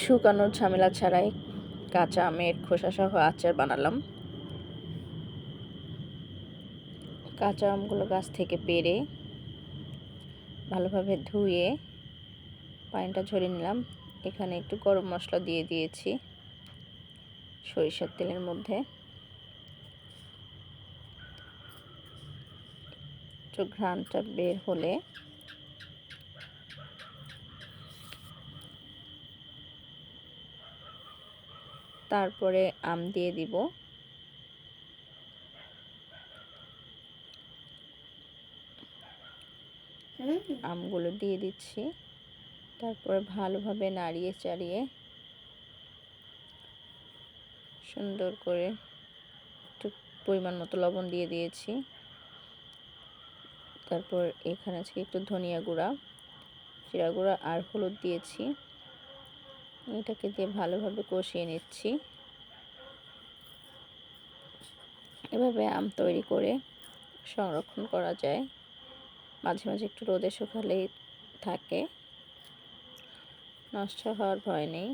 শুকানোর ঝামেলা ছাড়াই কাঁচা আমের খোসা সহ আচার বানালাম। কাঁচা আমগুলো গাছ থেকে পেরে ভালোভাবে ধুয়ে পানিটা ঝরিয়ে নিলাম। এখানে একটু গরম মশলা দিয়ে দিয়েছি সরিষার তেলের মধ্যে। একটু ঘ্রাণটা বের হলে তারপরে আম দিয়ে দিব। আমগুলো দিয়ে দিচ্ছি। তারপরে ভালোভাবে নাড়িয়ে চাড়িয়ে সুন্দর করে একটু পরিমাণ মতো লবণ দিয়ে দিয়েছি। তারপর এখানে আছে একটু ধনিয়া গুঁড়া, জিরা গুঁড়া আর হলুদ দিয়েছি। এটাকে দিয়ে ভালোভাবে কষিয়ে নিচ্ছি। এভাবে আম তৈরি করে সংরক্ষণ করা যায়। মাঝে মাঝে একটু রোদে শুকালেই থাকে। নষ্ট হওয়ার ভয় নেই।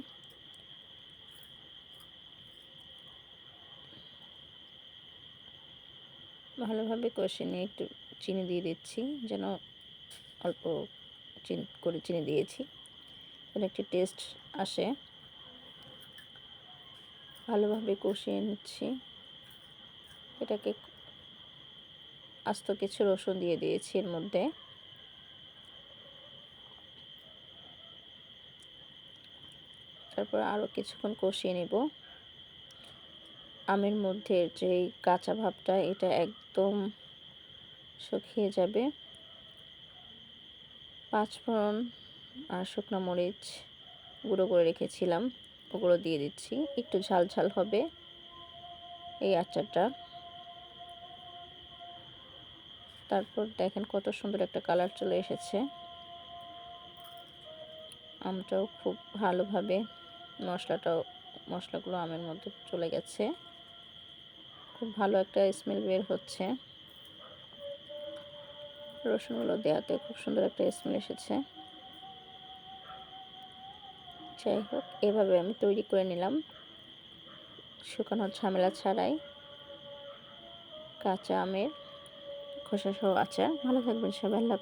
ভালোভাবে কষে নিয়ে একটু চিনি দিয়ে দিচ্ছি, যেন অল্প চিনি করে চিনি দিয়েছি। যেন একটি টেস্ট আসে। ভালোভাবে কষিয়ে নিচ্ছি। এটাকে আস্ত কিছু রসুন দিয়ে দিয়েছি এর মধ্যে। তারপর আরও কিছুক্ষণ কষিয়ে নেব। আমের মধ্যে যেই কাঁচা ভাবটা, এটা একদম শুকিয়ে যাবে। পাঁচফোড়ন আর শুকনো মরিচ গুঁড়ো করে রেখেছিলাম, ওগুলো দিয়ে দিচ্ছি। একটু ঝাল ঝাল হবে এই আচারটা। তারপর দেখেন কত সুন্দর একটা কালার চলে এসেছে। আমটাও খুব ভালোভাবে মশলাটাও, মশলাগুলো আমের মধ্যে চলে গেছে। খুব ভালো একটা স্মেল বের হচ্ছে। রসুনগুলো দেওয়াতে খুব সুন্দর একটা স্মেল এসেছে। যাই হোক, এভাবে আমি তৈরি করে নিলাম। শুকানো ঝামেলা ছাড়াই কাঁচা আমের খোসা সহ আচার। ভালো থাকবেন সবাই, আল্লাহ